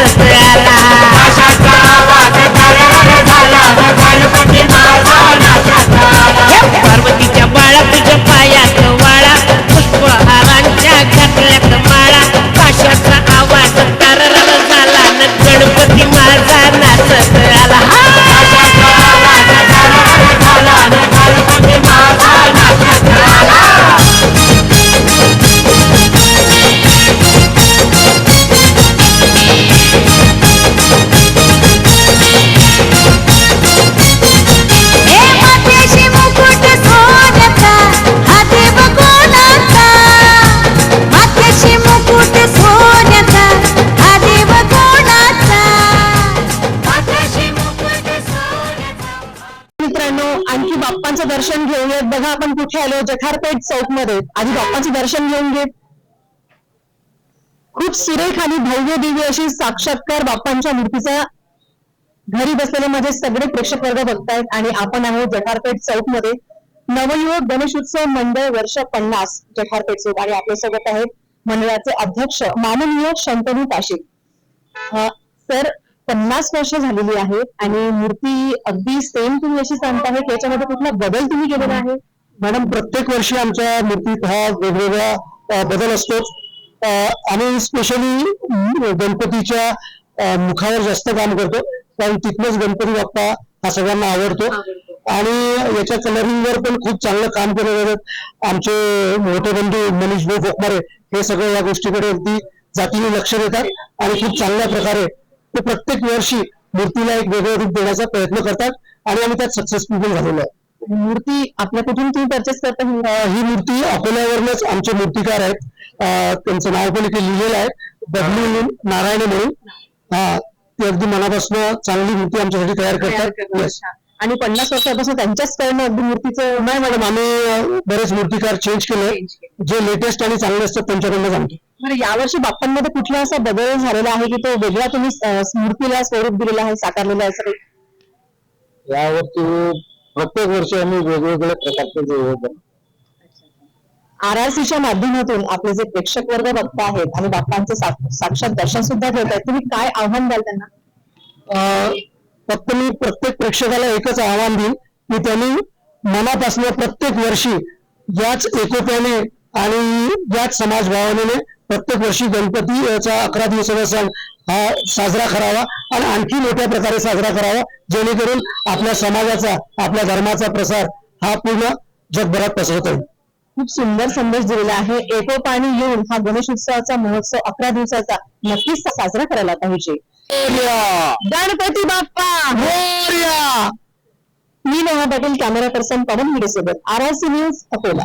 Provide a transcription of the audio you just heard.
नाचत मित्रांनो आणखी बाप्पांचं दर्शन घेऊयात. बघा आपण कुठे आलो. जठारपेठ चौकमध्ये आधी बाप्पाचं दर्शन घेऊन घेत खूप सुरेख आणि भव्य दिव्य अशी साक्षात्कार बाप्पांच्या मूर्तीचा घरी बसलेले माझे सगळे प्रेक्षक वर्ग बघतायत आणि आपण आहोत जठारपेठ चौकमध्ये नवयुवक गणेश उत्सव मंडळ वर्ष पन्नास जठारपेठ चौक आणि आपल्यासोबत आहेत मंडळाचे अध्यक्ष माननीय शंतनू पाशिक सर पन्नास वर्ष झालेली आहेत आणि मूर्ती अगदी सेम तुम्ही अशी आहे त्याच्यामध्ये कुठला बदल तुम्ही केलेला आहे? मॅडम प्रत्येक वर्षी आमच्या मूर्तीत हा वेगवेगळा बदल असतोच. आणि आम्ही स्पेशली गणपतीच्या मुखावर जास्त काम करतो. कारण तिथनच गणपती बाप्पा हा सगळ्यांना आवडतो. आणि याच्या कलरिंग वर पण खूप चांगलं काम केलं जातात आमचे मोठे बंधू मनीष भाऊ फोकमारे हे सगळं या गोष्टीकडे अगदी जातीने लक्ष देतात आणि खूप चांगल्या प्रकारे ते प्रत्येक वर्षी मूर्तीला एक वेगळं रूप देण्याचा प्रयत्न करतात आणि आम्ही त्यात सक्सेसफुल पण झालेलो आहे. मूर्ती आपल्या कुठून तुम्ही परचेस करता ही? ही मूर्ती अकोल्यावरूनच आमचे मूर्तिकार आहेत. त्यांचं नाव पण इथे लिहिलेलं आहे. बबलू नारायण म्हणून. हा ते अगदी मनापासून चांगली मूर्ती आमच्यासाठी तयार करतात. आणि पन्नास वर्षापासून त्यांच्याच कडनं अगदी मूर्तीचं नाही मॅडम आम्ही बरेच मूर्तिकार चेंज केले. जे लेटेस्ट आणि चांगले असतात त्यांच्याकडनं आणतो. बरं यावर्षी बाप्पांमध्ये कुठला असा बदल झालेला आहे की तो वेगळा तुम्ही अं, मूर्तीला स्वरूप दिलेला आहे साकारलेला आहे? काही? यावरती प्रत्येक वर्षी आम्ही वेगवेगळ्या प्रकारचे आर आर सीच्या माध्यमातून आपले जे प्रेक्षक वर्ग बघता आहेत आणि बाप्पांचं सा- साक्षात दर्शन सुद्धा घेत आहेत तुम्ही काय आव्हान द्याल त्यांना? अं, फक्त मी प्रत्येक प्रेक्षकाला एकच आवाहन देईन की त्यांनी मनापासून प्रत्येक वर्षी याच एकोप्याने आणि याच समाज भावनेने प्रत्येक वर्षी गणपतीचा अकरा दिवसाचा सण हा साजरा करावा आणि आणखी मोठ्या प्रकारे साजरा करावा जेणेकरून आपल्या समाजाचा आपल्या धर्माचा प्रसार हा पूर्ण जगभरात पसरत येईल खूप सुंदर संदेश दिलेला आहे. एकोपाणी येऊन हा गणेश उत्सवाचा महोत्सव अकरा दिवसाचा नक्कीच साजरा करायला पाहिजे. गणपती बाप्पा! मोरया! मी नेहा पाटील कॅमेरा पर्सन पवन हिडे सोबत R R C news Akola